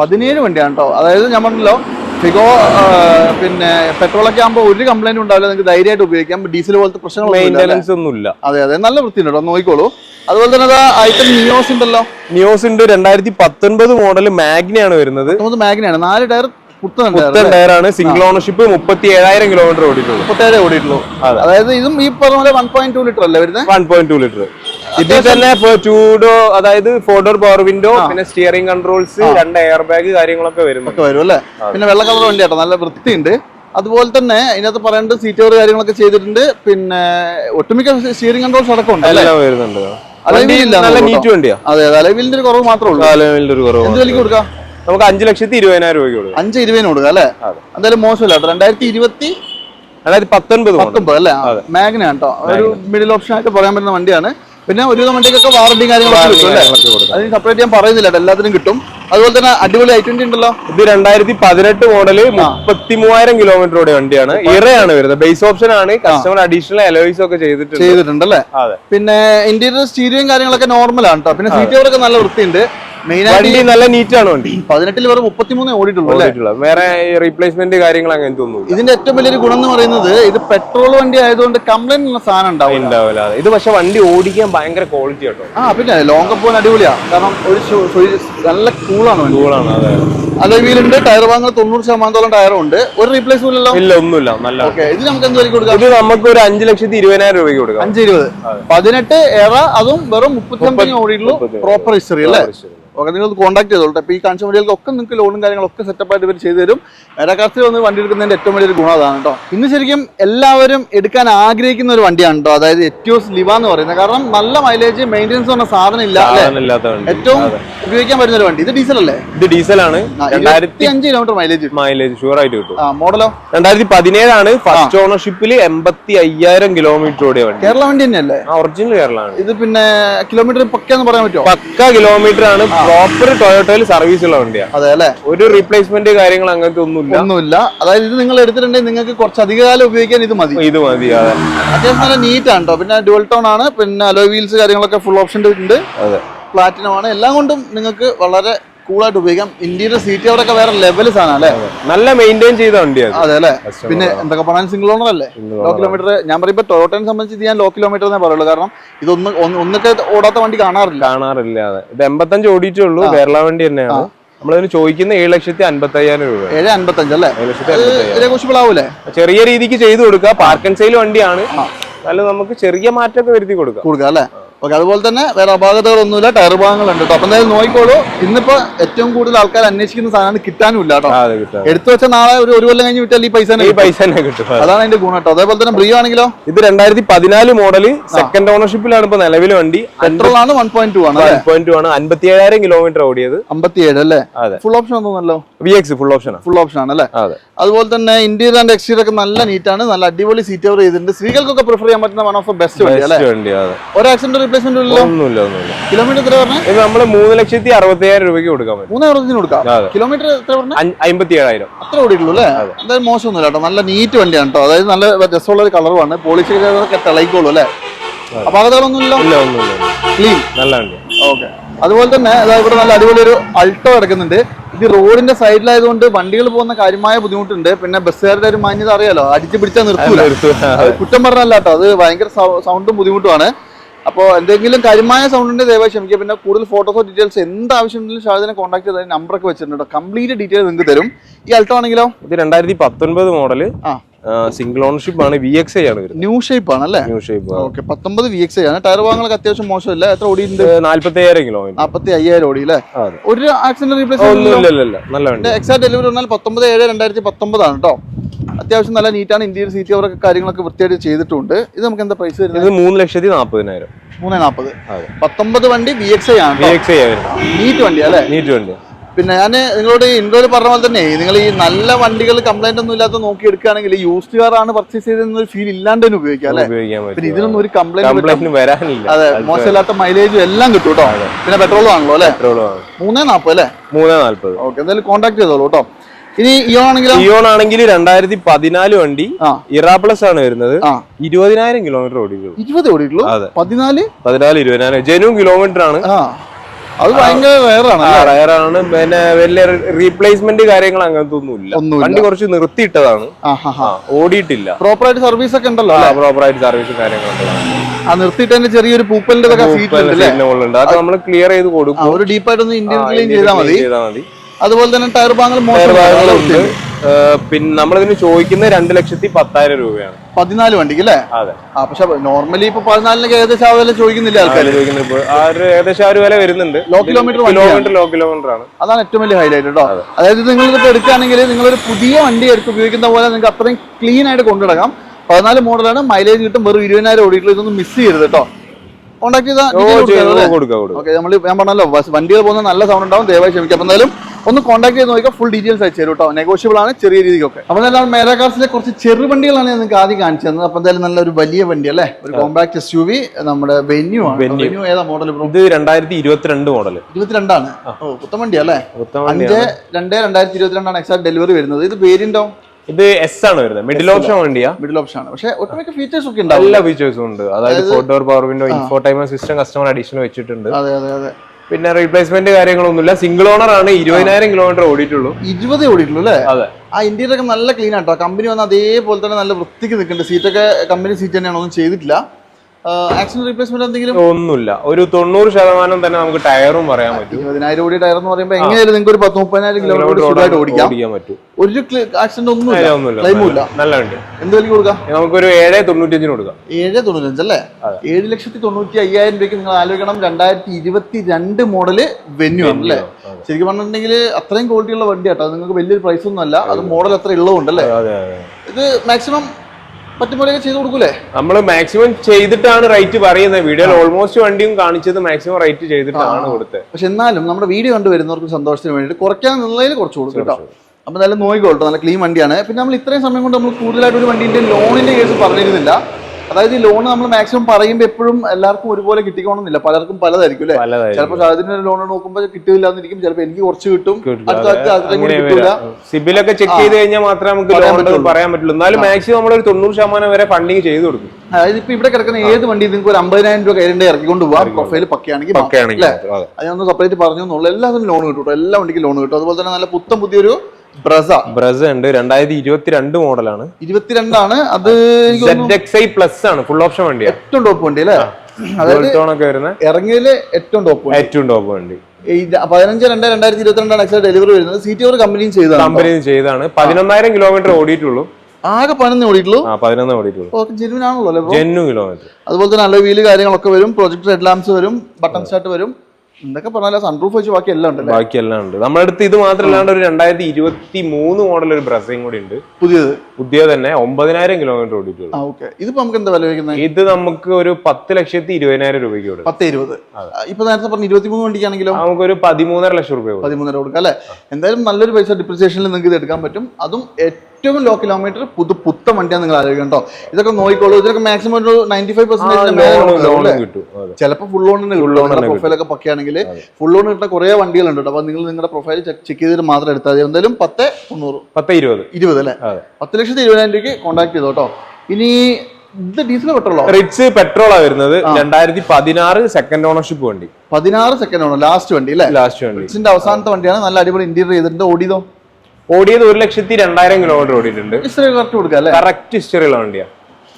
പതിനേഴ് വണ്ടിയാണ് കേട്ടോ അതായത് പറഞ്ഞല്ലോ ഫിഗോ പിന്നെ പെട്രോളൊക്കെ ആകുമ്പോൾ ഒരു കംപ്ലൈന്റ് ഉണ്ടാവില്ല നിങ്ങൾക്ക് ധൈര്യമായിട്ട് ഉപയോഗിക്കാം. ഡീസൽ പോലത്തെ പ്രശ്നങ്ങളൊന്നും ഇല്ല, ഒന്നുമില്ല. അതെ അതെ. നല്ല വൃത്തിയുണ്ട് കേട്ടോ നോക്കിക്കോളൂ. അതുപോലെ തന്നെ ഐറ്റം നിയോസ് ഉണ്ടല്ലോ. നിയോസ് ഉണ്ട്. രണ്ടായിരത്തി പത്തൊൻപത് മോഡൽ മാഗ്നയാണ് വരുന്നത്. മാഗ്നയാണ് നാല് ടയർ പുത്തൻ ടയറാണ് സിംഗിൾ ഓണർഷിപ്പ് മുപ്പത്തി ഏഴായിരം കിലോമീറ്റർ ഓടിയിട്ടുള്ളൂ. മുപ്പത്തേഴേ ഓടിയിട്ടുള്ളൂ. അതായത് ഇതും ഈ പറഞ്ഞ പോലെ വൺ പോയിന്റ് ടു ലിറ്റർ അല്ലേ വരുന്നത് വൺ പോയിന്റ് ടു ലിറ്റർ ഇതിൽ തന്നെ ടൂ അതായത് ഫോർ ഡോർ പവർ വിൻഡോ പിന്നെ സ്റ്റിയറിംഗ് കൺട്രോൾസ് രണ്ട് എയർ ബാഗ് കാര്യങ്ങളൊക്കെ വരുന്നുണ്ട്. ഒക്കെ വരും അല്ലേ? പിന്നെ വെള്ള കളർ വണ്ടി ആട്ടോ നല്ല വൃത്തിയുണ്ട്. അതുപോലെ തന്നെ ഇതിനകത്ത് പറയേണ്ടത് സീറ്റ് കവർ കാര്യങ്ങളൊക്കെ ചെയ്തിട്ടുണ്ട്. പിന്നെ ഒട്ടുമിക്ക സ്റ്റിയറിംഗ് കൺട്രോൾസ് എല്ലാം വരുന്നുണ്ട്. വണ്ടിയാ. അതെ അതെ. അലവിലിന്റെ ഒരു കുറവ് മാത്രമേ ഉള്ളൂ. അലവിലിന്റെ ഒരു കുറവ് എന്ത് വിലക്ക് കൊടുക്കാം? നമുക്ക് അഞ്ച് ലക്ഷത്തി ഇരുപതിനായിരം രൂപയ്ക്ക് കൊടുക്കും. അഞ്ച് ഇരുപതിന് കൊടുക്കാം അല്ലേ? അതെ. എന്തായാലും മോശമില്ല രണ്ടായിരത്തി ഇരുപത്തി രണ്ടായിരത്തി പത്തൊൻപത് പത്തൊമ്പത് അല്ലേ? മാഗ്ന കേട്ടോ. ഒരു മിഡിൽ ഓപ്ഷൻ ആയിട്ട് പറയാൻ പറ്റുന്ന വണ്ടിയാണ്. പിന്നെ ഒരുവിധം വണ്ടിക്കൊക്കെ വാറണ്ടി കാര്യങ്ങളൊക്കെ കിട്ടും അല്ലേ? കാര്യങ്ങളൊക്കെ സെപ്പറേറ്റ് ഞാൻ പറയുന്നില്ല കേട്ടോ. എല്ലാത്തിനും കിട്ടും. അതുപോലെ തന്നെ അടിപൊളി ഐ ട്വന്റി ഉണ്ടല്ലോ. ഇത് രണ്ടായിരത്തി പതിനെട്ട് മോഡൽ മുപ്പത്തി മൂവായിരം കിലോമീറ്റർ ഓടിയ വണ്ടിയാണ്. ഇറയാണ് വരുന്നത്. ബേസ് ഓപ്ഷൻ ആണ്. കസ്റ്റമർ അഡീഷണൽ അലോയ്സ് ഒക്കെ ചെയ്തിട്ടുണ്ട്. ചെയ്തിട്ടുണ്ട് അല്ലേ? പിന്നെ ഇന്റീരിയർ സ്റ്റീരിയോയും കാര്യങ്ങളൊക്കെ നോർമലാണ് ആണ് കേട്ടോ. പിന്നെ സീറ്റ് കവറൊക്കെ നല്ല വൃത്തിയുണ്ട്. വണ്ടി നല്ല നീറ്റ് ആണ് വണ്ടി. പതിനെട്ടിൽ വെറും മുപ്പത്തിമൂന്ന് ഓടിയിട്ടുള്ളൂ. വേറെ റീപ്ലേസ്മെന്റ് കാര്യങ്ങൾ അങ്ങനെ തോന്നുന്നു ഇതിന്റെ ഏറ്റവും വലിയൊരു ഗുണം എന്ന് പറയുന്നത് ഇത് പെട്രോൾ വണ്ടി ആയതുകൊണ്ട് കംപ്ലൈന്റ് ഉള്ള സാധനം ഉണ്ടാവും ഉണ്ടാവില്ല. ഇത് പക്ഷെ വണ്ടി ഓടിക്കാൻ ഭയങ്കര ക്വാളിറ്റി കേട്ടോ. ആ പിന്നെ ലോങ് പോകാൻ അടിപൊളിയാ. കാരണം ഒരു നല്ല കൂളാണ് കൂളാണ് അതെ. അലോയ് വീലുണ്ട് ടയർ വാങ്ങൽ തൊണ്ണൂറ് ശതമാനത്തോളം ടയറും ഉണ്ട്. ഒരു റീപ്ലേസ് ഇല്ലല്ലോ? ഇല്ല ഒന്നുമില്ല. നല്ല ഓക്കെ ഇത് നമുക്ക് എന്ത് കൊടുക്കാം? ഇത് നമുക്ക് ഒരു അഞ്ച് ലക്ഷത്തി ഇരുപതിനായിരം രൂപയ്ക്ക് കൊടുക്കാം. അഞ്ച് ഇരുപത്. പതിനെട്ട് ഏറ അതും വെറും മുപ്പത്തി ഓടിയിട്ടുള്ളൂ പ്രോപ്പർ ഹിസ്റ്ററി അല്ലേ? ഓക്കെ നിങ്ങൾ കോൺടാക്ട് ചെയ്തോളൂ അപ്പോൾ ഈ കാണിച്ച വണ്ടികൾക്ക് ഒക്കെ നിങ്ങൾക്ക് ലോണും കാര്യങ്ങളൊക്കെ സെറ്റപ്പായിട്ട് ഇവർ ചെയ്തു തരും. മേരാകാസ്റ്റിൽ വന്ന് വണ്ടി എടുക്കുന്നതിന്റെ ഏറ്റവും വലിയൊരു ഗുണം അതാണ് കേട്ടോ ഇന്ന് ശരിക്കും എല്ലാവരും എടുക്കാൻ ആഗ്രഹിക്കുന്ന ഒരു വണ്ടിയാണ് കേട്ടോ അതായത് എറ്റിയോസ് ലിവ എന്ന് പറയുന്നത്. കാരണം നല്ല മൈലേജ് മെയിന്റെനൻസ് പറഞ്ഞ സാധനം ഇല്ല ഏറ്റവും ഉപയോഗിക്കാൻ പറ്റുന്ന ഒരു വണ്ടി. ഇത് ഡീസൽ അല്ലേ? ഇത് ഡീസലാണ് രണ്ടായിരത്തി ഇരുപത്തി അഞ്ച് കിലോമീറ്റർ മൈലേജ് മൈലേജ് ഷുവർ ആയിട്ട് കിട്ടും. ആ മോഡലോ? രണ്ടായിരത്തി പതിനേഴാണ് ഫസ്റ്റ് ഓണർഷിപ്പിൽ എൺപത്തി അയ്യായിരം കിലോമീറ്റർ ഓടിയ വണ്ടി. കേരള വണ്ടി തന്നെയല്ലേ? ഒറിജിനൽ കേരളമാണ് ഇത് പിന്നെ കിലോമീറ്റർ പക്കാന്ന് പറയാൻ പറ്റുമോ പക്ക കിലോമീറ്റർ ആണ്. പ്രോപ്പർ ടൊയോട്ടയിൽ സർവീസ് ഉള്ള വണ്ടിയാണ് അതെ അല്ലെ? ഒരു റീപ്ലേസ്മെന്റ് കാര്യങ്ങൾ അങ്ങനത്തെ ഒന്നുമില്ല. ഒന്നുമില്ല. അതായത് ഇത് നിങ്ങൾ എടുത്തിട്ടുണ്ടെങ്കിൽ നിങ്ങൾക്ക് കുറച്ച് അധിക കാലം ഉപയോഗിക്കാൻ ഇത് മതി. ഇത് മതി അതെ. അത്യാവശ്യം നല്ല നീറ്റ് ആണ് കേട്ടോ പിന്നെ ഡുവൽ ടോൺ ആണ്. പിന്നെ അലോ വീൽസ് കാര്യങ്ങളൊക്കെ ഫുൾ ഓപ്ഷൻ ഉണ്ട്. അതെ. പ്ലാറ്റിനം ആണ്. എല്ലാം കൊണ്ടും നിങ്ങൾക്ക് വളരെ കൂളായിട്ട് ഉപയോഗിക്കാം. ഇന്ത്യയുടെ സീറ്റ് അവരൊക്കെ വേറെ ലെവൽ സാധനം അല്ലേ? നല്ല മെയിന്റെയിൻ ചെയ്ത വണ്ടിയാണ് അതെ. അല്ലേ? പിന്നെ എന്തൊക്കെ പറയാൻ സിംഗിൾ ഓണർ അല്ലേ? ലോ കിലോമീറ്റർ ഞാൻ പറയുമ്പോൾ ടൊയോട്ടനെ സംബന്ധിച്ച് ഇത് ഞാൻ ലോ കിലോമീറ്റർ എന്നേ പറയുള്ളൂ. കാരണം ഇതൊന്ന് ഒന്ന് ഒന്നൊക്കെ ഓടാത്ത വണ്ടി കാണാറില്ല. കാണാറില്ല അതെ. ഇത് എൺപത്തഞ്ച് ഓടിയിട്ടുള്ളൂ. കേരള വണ്ടി തന്നെയാണ്. നമ്മളതിന് ചോദിക്കുന്ന ഏഴ് ലക്ഷത്തി അൻപത്തി അയ്യായിരം രൂപ. ഏഴ് അൻപത്തി നെഗോഷ്യബിൾ ആവൂലേ ചെറിയ രീതിക്ക് ചെയ്തു കൊടുക്കുക. പാർക്ക് ആൻഡ് സെയിൽ വണ്ടിയാണ്. എന്നാലും നമുക്ക് ചെറിയ മാറ്റമൊക്കെ വരുത്തി കൊടുക്കാം. കൊടുക്കുക അല്ലേ? ഓക്കെ അതുപോലെ തന്നെ വേറെ അപാകതകളൊന്നുമില്ല. ടയർ ഭാഗങ്ങളുണ്ട് കേട്ടോ അപ്പം എന്തായാലും നോക്കിക്കോളൂ. ഇന്നിപ്പോ ഏറ്റവും കൂടുതൽ ആൾക്കാർ അന്വേഷിക്കുന്ന സാധനമാണ് കിട്ടാനും ഇല്ല കേട്ടോ എടുത്തു വെച്ച നാളെ ഒരു ഒരു കൊല്ലം കഴിഞ്ഞ് വിറ്റാൽ ഈ പൈസ ഈ കിട്ടും. പൈസ തന്നെ കിട്ടും അതാണ് അതിന്റെ ഗുണം കേട്ടോ അതേപോലെ തന്നെ ബ്രിയോ ആണെങ്കിലോ? ഇത് രണ്ടായിരത്തി പതിനാല് മോഡൽ സെക്കൻഡ് ഓണർഷിപ്പിലാണ് ഇപ്പൊ നിലവിൽ വണ്ടി. പെട്രോൾ ആണ് വൺ പോയിന്റ് ടു ആണ് അല്ലേ? പോയിന്റ് ആണ്. അമ്പത്തി ഏഴായിരം കിലോമീറ്റർ ഓടിയത്. അമ്പത്തിയേഴ് അല്ലേ? അതെ. Full option തോന്നുന്നല്ലോ V X full option full option ആണ് അല്ലേ? അതെ. അതുപോലെ തന്നെ ഇന്റീരിയർ ആൻഡ് എക്സ്റ്റീരിയർ ഒക്കെ നല്ല നീറ്റാണ് നല്ല അടിപൊളി സീറ്റ് കവർ ചെയ്തിട്ടുണ്ട്. സ്ത്രീകൾക്കൊക്കെ പ്രിഫർ ചെയ്യാൻ പറ്റുന്ന വൺ ഓഫ് ബെസ്റ്റ് വണ്ടി ഒരു ആക്സിഡന്റ് റീപ്ലേസ്മെന്റ് ഒന്നുമില്ല കിലോമീറ്റർ എത്ര മൂന്ന് ലക്ഷത്തി അറുപത്തിയായിരം രൂപയ്ക്ക് കൊടുക്കാം മൂന്ന് അറുപത്തിന് കൊടുക്കാം. കിലോമീറ്റർ എത്ര പറഞ്ഞേ? അമ്പത്തി ഏഴായിരം അത്ര ഓടിയിട്ടുള്ളൂ അല്ലേ? എന്തായാലും മോശമൊന്നുമില്ല കേട്ടോ. നല്ല നീറ്റ് വണ്ടിയാണ് കേട്ടോ. അതായത് നല്ല രസമുള്ള ഒരു കളറുമാണ് പോളിഷ് ചെയ്തൊക്കെ തിളയിക്കോളൂ അല്ലേ? അപകടങ്ങളൊന്നുമില്ല ക്ലീൻ നല്ല വണ്ടി ഓക്കെ അതുപോലെ തന്നെ ഇവിടെ നല്ല അടിപൊളി ഒരു അൾട്ടോ കിടക്കുന്നുണ്ട് ഇത് റോഡിന്റെ സൈഡിലായതുകൊണ്ട് വണ്ടികൾ പോകുന്ന കാര്യമായ ബുദ്ധിമുട്ടുണ്ട്. പിന്നെ ബസ്സുകാരുടെ ഒരു മാന്യത അറിയാലോ? അടിച്ചു പിടിച്ചാൽ നിർത്തൂല. അത് കുറ്റം പറഞ്ഞല്ല കേട്ടോ അത് ഭയങ്കര സൗണ്ടും ബുദ്ധിമുട്ടുമാണ്. അപ്പോൾ എന്തെങ്കിലും കാര്യമായ സൗണ്ടിന്റെ ദയവായി ക്ഷമിക്കുക. പിന്നെ കൂടുതൽ ഫോട്ടോസോ ഡീറ്റെയിൽസ് എന്ത് ആവശ്യമുണ്ടെങ്കിലും ഷാജിനെ കോൺടാക്ട് ചെയ്താൽ നമ്പറൊക്കെ വെച്ചിട്ടുണ്ട് കംപ്ലീറ്റ് ഡീറ്റെയിൽ നിങ്ങൾക്ക് തരും. ഈ അൾട്ടോ ആണെങ്കിലോ? ഇത് രണ്ടായിരത്തി പത്തൊൻപത് മോഡൽ ആ. സിംഗിൾ ഓണർഷിപ്പ് ആണ് വി എക്സ് ഐ ആണ് വരുന്നത്. ന്യൂ ഷേപ്പ് ആണ് അല്ലേ ന്യൂ ഷേപ്പ് ഓക്കെ പത്തൊമ്പത് വി എക്സ് ആണ്. ടയർ ഭാഗങ്ങളൊക്കെ അത്യാവശ്യം മോശമില്ല? എത്ര ഓടി നാല്പത്തി അയ്യായിരം കിലോ നാൽപ്പത്തി അയ്യായിരം ഓടി അല്ലേ ഒരു ആക്സിഡന്റ് റീപ്ലേസ് നല്ല എക്സാക്ട് ഡെലിവറി വന്നാൽ പത്തൊമ്പത് ഏഴ് രണ്ടായിരത്തി പത്തൊമ്പതാണ് കേട്ടോ അത്യാവശ്യം നല്ല നീറ്റാണ് ഇന്ത്യയിൽ സീറ്റ് അവരൊക്കെ കാര്യങ്ങളൊക്കെ വൃത്തിയായിട്ട് ചെയ്തിട്ടുണ്ട്. ഇത് നമുക്ക് എന്താ പ്രൈസ് വരുന്നത്? മൂന്ന് ലക്ഷത്തി നാൽപ്പതിനായിരം മൂന്ന് നാൽപ്പത് പത്തൊമ്പത് വണ്ടി വി എക്സ് ഐ ആണ് ഐ നീറ്റ് വണ്ടി അല്ലേ? നീറ്റ് വണ്ടി. പിന്നെ ഞാൻ നിങ്ങളോട് ഇൻഡോയിൽ പറഞ്ഞ പോലെ തന്നെ നിങ്ങൾ ഈ നല്ല വണ്ടികൾ കംപ്ലൈന്റ് ഒന്നും ഇല്ലാത്ത നോക്കി എടുക്കുകയാണെങ്കിൽ യൂസ്ഡ് കാർ ആണ് പർച്ചേസ് ഒരു ഫീൽ ഇല്ലാണ്ട് തന്നെ ഉപയോഗിക്കാം അല്ലേ? പിന്നെ ഇതിനൊന്നും ഒരു കംപ്ലൈന്റ് വരാനില്ല. അതെ മോശമില്ലാത്ത മൈലേജും എല്ലാം കിട്ടും കേട്ടോ. പിന്നെ പെട്രോളും ആണല്ലോ അല്ലെ? മൂന്നേ നാൽപ്പത് അല്ലേ? മൂന്നേ നാല്പത്. ഓക്കെ എന്തായാലും കോൺടാക്ട് ചെയ്തോളൂ കേട്ടോ. ഇനി ഇയോൺ ആണെങ്കിൽ രണ്ടായിരത്തി പതിനാല് വണ്ടി ഇറാ പ്ലസ് ആണ് വരുന്നത്. ഇരുപതിനായിരം കിലോമീറ്റർ ഓടിക്കുള്ളൂ ഇരുപത് ഓടിയിട്ടുള്ളൂ. പതിനാല്? പതിനാല് ഇരുപതിനായിരം ജെനുവും കിലോമീറ്റർ ആണ്. ആ. അത് ഭയങ്കര റയറാണ് റയറാണ് പിന്നെ വലിയ റീപ്ലേസ്മെന്റ് കാര്യങ്ങൾ അങ്ങനത്തെ ഒന്നുമില്ല. വണ്ടി കുറച്ച് നിർത്തിയിട്ടതാണ്. ഓടിയിട്ടില്ല പ്രോപ്പർ ഹാ. ആ, ഓടിയിട്ടില്ല. പ്രോപ്പറായിട്ട് സർവീസ് ഒക്കെ ഉണ്ടല്ലോ പ്രോപ്പർ ആയിട്ട് സർവീസും കാര്യങ്ങളൊക്കെ ആ നിർത്തിയിട്ട് തന്നെ ചെറിയൊരു പൂപ്പലിന്റെ ഒക്കെ സീറ്റ് ഉണ്ട് അല്ലേ മുകളിലുണ്ട് അത് നമ്മൾ ക്ലിയർ ചെയ്ത് കൊടുക്കും. ഒരു ഡീപ്പായിട്ടൊന്ന് ഇന്ത്യൻ ക്ലീൻ ചെയ്താൽ മതി. അതുപോലെ തന്നെ ടയർ ഭാഗങ്ങൾ ടയർ ഭാഗങ്ങളുണ്ട്. പിന്നെ നമ്മളിതിന് ചോദിക്കുന്ന രണ്ട് ലക്ഷത്തി പത്തായിരം രൂപയാണ്. പതിനാല് വണ്ടിക്ക് അല്ലേ അതെ. ആ പക്ഷെ നോർമലി ഇപ്പൊ പതിനാലിനൊക്കെ ഏകദേശം ആ വില ചോദിക്കുന്നില്ല ആൾക്കാർ ചോദിക്കുന്നത് ഇപ്പൊ ആ ഒരു ഏകദേശം ആ ഒരു വില വരുന്നുണ്ട്. Low kilometre kilometre low kilometre ആണ്. അതാണ് ഏറ്റവും വലിയ ഹൈലൈറ്റ് കേട്ടോ അതായത് നിങ്ങൾ ഇതിപ്പോ എടുക്കുകയാണെങ്കിൽ ഒരു പുതിയ വണ്ടി എടുത്ത് ഉപയോഗിക്കുന്ന പോലെ നിങ്ങൾക്ക് അത്രയും ക്ലീൻ ആയിട്ട് കൊണ്ടുനടക്കാം പതിനാല് മോഡലാണ് മൈലേജ് കിട്ടും വെറും ഇരുപതിനായിരം ഓടിയിട്ടുള്ളൂ. ഇതൊന്നും മിസ് ചെയ്യരുത് കേട്ടോ കോൺടാക്ട് ചെയ്താൽ ഞാൻ പറഞ്ഞല്ലോ വണ്ടികൾ പോകുന്ന നല്ല സൗണ്ട് ഉണ്ടാവും ദയവായി ക്ഷമിക്കാം. എന്തായാലും ഒന്ന് കോൺടാക്ട് ചെയ്ത് നോക്കിയാൽ ഫുൾ ഡീറ്റെയിൽസ് അയച്ചു തരും കേട്ടോ നെഗോഷ്യബിൾ ആണ് ചെറിയ രീതിക്കൊക്കെ. അപ്പോൾ എന്തായാലും മേരാ കാർസിലെ കുറച്ച് ചെറു വണ്ടികളാണ് നിങ്ങൾക്ക് ആദ്യം കാണിച്ചു തന്നത്. അപ്പോൾ എന്തായാലും നല്ലൊരു വലിയ വണ്ടി അല്ലേ? ഒരു കോമ്പാക്ട് എസ് യു വി നമ്മുടെ വെന്യൂ ആണ്. വെന്യൂ ഏതാ മോഡൽ ഇത് രണ്ടായിരത്തി ഇരുപത്തിരണ്ട് മോഡൽ ഇരുപത്തിരണ്ടാണ് ഓ പുത്തൻ വണ്ടി അല്ലേ? അഞ്ച് രണ്ട് രണ്ടായിരത്തി ഇരുപത്തിരണ്ടാണ് എക്സാക്ട് ഡെലിവറി വരുന്നത്. ഇത് പേരിന്റോ ഇത് എസ് ആണ് വരുന്നത്. മിഡിൽ ഓപ്ഷൻ വണ്ടിയാ. മിഡിൽ ഓപ്ഷൻ ആണ്. പക്ഷേ ഒട്ടുമിക്ക ഫീച്ചേഴ്സ് ഒക്കെ ഉണ്ട് എല്ലാ ഫീച്ചേഴ്സും ഉണ്ട്. അതായത് four door power window infotainment system customer additional വെച്ചിട്ടുണ്ട്. അതെ അതെ അതെ. പിന്നെ റീപ്ലേസ്മെന്റ് കാര്യങ്ങളൊന്നുമില്ല. സിംഗിൾ ഓണർ ആണ്. ഇരുപതിനായിരം കിലോമീറ്റർ ഓടിയിട്ടുള്ളൂ. ഇരുപത് ഓടിയിട്ടുള്ളൂ അല്ലേ? അതെ. ആ ഇന്ത്യയിലൊക്കെ നല്ല ക്ലീൻ ആട്ടോ. കമ്പനി വന്ന് അതേപോലെ തന്നെ നല്ല വൃത്തിക്ക് നിൽക്കുന്നുണ്ട്. സീറ്റൊക്കെ കമ്പനി സീറ്റ് തന്നെയാണ്. ഒന്നും ചെയ്തിട്ടില്ല. ഒന്നുമില്ല. ഒരു തൊണ്ണൂറ് ശതമാനം തന്നെ നമുക്ക് ടയറും പറയാൻ പറ്റും. ഇരുപതിനായിരം കോടി ടയർ എന്ന് പറയുമ്പോൾ എങ്ങനെയായാലും നിങ്ങൾക്ക് ഒരു പത്ത് മുപ്പതിനായിരം കിലോമീറ്റർ ഓടിക്കാൻ പറ്റും. ഒരു ആക്സിഡന്റ് ഒന്നുമില്ല. നല്ല ഉണ്ട് എന്ത് വിലക്ക് കൊടുക്കാം? നമുക്കൊരു ഏഴ് തൊണ്ണൂറ്റഞ്ചിന് കൊടുക്കാം. ഏഴ് തൊണ്ണൂറ്റഞ്ച് അല്ലേ? ഏഴ് ലക്ഷത്തി തൊണ്ണൂറ്റി അയ്യായിരം രൂപയ്ക്ക് നിങ്ങൾ ആലോചിക്കണം. രണ്ടായിരത്തി ഇരുപത്തി രണ്ട് മോഡൽ വെന്യൂ ആണ് അല്ലേ? ശരിക്കും പറഞ്ഞിട്ടുണ്ടെങ്കിൽ അത്രയും ക്വാളിറ്റി ഉള്ള വണ്ടി ആട്ടോ നിങ്ങൾക്ക് വലിയൊരു പ്രൈസ് ഒന്നും അല്ല. അത് മോഡൽ അത്ര ഉള്ളതുകൊണ്ടല്ലേ അതെ അതെ ഇത് മാക്സിമം പറ്റുമ്പോഴൊക്കെ ചെയ്ത് കൊടുക്കൂലേ? നമ്മൾ മാക്സിമം ചെയ്തിട്ടാണ് റൈറ്റ് പറയുന്നത്. വീഡിയോയിൽ ഓൾമോസ്റ്റ് വണ്ടിയും കാണിച്ചത് മാക്സിമം റൈറ്റ് ചെയ്തിട്ടാണ് കൊടുത്തത്. പക്ഷെ എന്നാലും നമ്മുടെ വീഡിയോ കണ്ടു വരുന്നവർക്ക് സന്തോഷത്തിന് വേണ്ടിയിട്ട് കുറയ്ക്കാൻ നിന്നതിൽ കുറച്ച് കൊടുക്കും കേട്ടോ. അപ്പോൾ നല്ല നോയിക്കോട്ടോ നല്ല ക്ലീൻ വണ്ടിയാണ്. പിന്നെ നമ്മൾ ഇത്രയും സമയം കൊണ്ട് നമ്മൾ കൂടുതലായിട്ട് ഒരു വണ്ടിന്റെ ലോണിന്റെ കേസ് പറഞ്ഞിരുന്നില്ല. അതായത് ഈ ലോൺ നമ്മൾ മാക്സിമം പറയുമ്പോൾ എപ്പോഴും എല്ലാവർക്കും ഒരുപോലെ കിട്ടിക്കോണമെന്നില്ല പലർക്കും പലതായിരിക്കും അല്ലേ. ചിലപ്പോൾ അതിന് ലോൺ നോക്കുമ്പോൾ കിട്ടില്ല എന്നിരിക്കും ചിലപ്പോൾ എനിക്ക് കുറച്ച് കിട്ടും. സിബിലൊക്കെ ചെക്ക് ചെയ്ത് കഴിഞ്ഞാൽ മാത്രമേ നമുക്ക് ലോൺ. പറയാൻ പറ്റുള്ളൂ. എന്നാലും മാക്സിമം നമ്മൾ ഒരു തൊണ്ണൂറ് ശതമാനം വരെ ഫണ്ടിങ് ചെയ്ത് കൊടുക്കും. അതായത് ഇപ്പൊ ഇവിടെ കിടക്കുന്ന ഏത് വണ്ടി നിങ്ങൾക്ക് ഒരു അമ്പതിനായിരം രൂപ കയ്യിലുണ്ട് ഇറക്കിക്കൊണ്ട് പോവാം. പ്രൊഫൈൽ പക്കയാണെങ്കിൽ അത്. ഞാൻ സെപ്പറേറ്റ് പറഞ്ഞു എന്നുള്ളൂ എല്ലാത്തിനും ലോൺ കേട്ടോ എല്ലാ വണ്ടിക്കും ലോൺ കിട്ടും. അതുപോലെ തന്നെ നല്ല പുത്തം പുതിയൊരു ബ്രസ ബ്രസ ഉണ്ട്. രണ്ടായിരത്തി ഇരുപത്തിരണ്ട് മോഡലാണ്. ഇരുപത്തിരണ്ടാണ്. അത് പ്ലസ് ആണ്. ഫുൾ ഓപ്ഷൻ വണ്ടി ഏറ്റവും ടോപ്പ് വണ്ടി അല്ലേ? ഇറങ്ങിയതിൽ ഏറ്റവും ടോപ്പ് ഏറ്റവും ടോപ്പ് വണ്ടി. പതിനഞ്ച് രണ്ട് രണ്ടായിരത്തി ഇരുപത്തിരണ്ടാണ് എക്സ്ട്രാ ഡെലിവറി വരുന്നത്. സീറ്റ് ഓവർ കമ്പനിയും ചെയ്തതാണ് കമ്പനിയും ചെയ്താണ് പതിനൊന്നായിരം കിലോമീറ്റർ ഓടിയിട്ടുള്ളൂ. ആകെ പതിനൊന്ന് ഓടിയിട്ടുള്ളൂ? പതിനൊന്ന് ഓടിയിട്ടുള്ളൂ. ജെനുവിൻ ആണല്ലോ? ജെന്നു കിലോമീറ്റർ അതുപോലെ തന്നെ നല്ല വീൽ കാര്യങ്ങളൊക്കെ വരും. പ്രൊജക്ട് ഹെഡ് ലാംസ് വരും ബട്ടൺ സ്റ്റാർട്ട് വരും. എന്തൊക്കെ പറഞ്ഞാലും സൺറൂഫ് വെച്ച് ബാക്കി എല്ലാം ഉണ്ട് ബാക്കി എല്ലാം ഉണ്ട്. നമ്മുടെ അടുത്ത് ഇത് മാത്രമല്ലാണ്ട് ഒരു രണ്ടായിരത്തി ഇരുപത്തി മൂന്ന് മോഡൽ ഒരു ബ്രസയും കൂടി ഉണ്ട്. പുതിയത്? പുതിയ തന്നെ. ഒമ്പതിനായിരം കിലോമീറ്റർ ഓടിയിട്ടുള്ളൂ. ഓക്കെ. ഇതിപ്പോ നമുക്ക് എന്താ വില വയ്ക്കുന്നത്? ഇത് നമുക്ക് ഒരു പത്ത് ലക്ഷത്തി ഇരുപതിനായിരം രൂപയ്ക്ക് കൊടുക്കും. പത്ത് ഇരുപത്. ഇപ്പൊ നേരത്തെ പറഞ്ഞ വണ്ടിക്കാണെങ്കിലും? നമുക്ക് ഒരു പതിമൂന്നര ലക്ഷം രൂപ പതിമൂന്നര കൊടുക്കാം അല്ലെ? എന്തായാലും നല്ലൊരു പൈസ ഡിപ്രിസിയേഷനിൽ നിങ്ങൾക്ക് ഇത് എടുക്കാൻ പറ്റും. അതും ഏറ്റവും ലോ കിലോമീറ്റർ പുതു പുത്ത വണ്ടിയാണ് നിങ്ങൾ ആലോചിക്കണം കേട്ടോ ഇതൊക്കെ നോക്കിക്കോളൂ. ഇതിനൊക്കെ മാക്സിമം ഒരു നയന്റി ഫൈവ് പെർസെന്റേജ് ചിലപ്പോൾ ഫുൾ ലോണിന് പ്രൊഫൈലൊക്കെ പക്കയാണെങ്കിൽ ഫുൾ ലോൺ കിട്ടുന്ന കുറേ വണ്ടികളുണ്ട് കേട്ടോ അപ്പൊ നിങ്ങൾ നിങ്ങളുടെ പ്രൊഫൈൽ ചെക്ക് ചെയ്തിട്ട് മാത്രം എടുത്താൽ മതി. എന്തായാലും പത്ത് തൊണ്ണൂറ് പത്ത് ഇരുപത്. ഇരുപത് അല്ലേ? പത്ത് ലക്ഷത്തി ഇരുപതിനായിരം രൂപയ്ക്ക് കോൺടാക്ട് ചെയ്തോ കേട്ടോ ഇനി ഇത് ഡീസൽ പെട്രോളോ? റിച്ച് പെട്രോളാ വരുന്നത്. രണ്ടായിരത്തി പതിനാറ് സെക്കൻഡ് ഓണർഷിപ്പ് വണ്ടി. പതിനാറ് സെക്കൻഡ് ഓണർ ലാസ്റ്റ് വണ്ടി അല്ലേ? ലാസ്റ്റ് വണ്ടി. അവസാനത്തെ വണ്ടിയാണ്. നല്ല അടിപൊളി ഇന്റീരിയർ ചെയ്തിട്ടുണ്ട്. ഓടിയതോ? ഓടിയത് ഒരു ലക്ഷത്തി രണ്ടായിരം കിലോമീറ്റർ ഓടിയിട്ടുണ്ട്. ഹിസ്റ്ററി കറക്റ്റ് കൊടുക്കുക അല്ലേ? കറക്റ്റ് ഹിസ്റ്ററിയുള്ള വണ്ടിയാണ്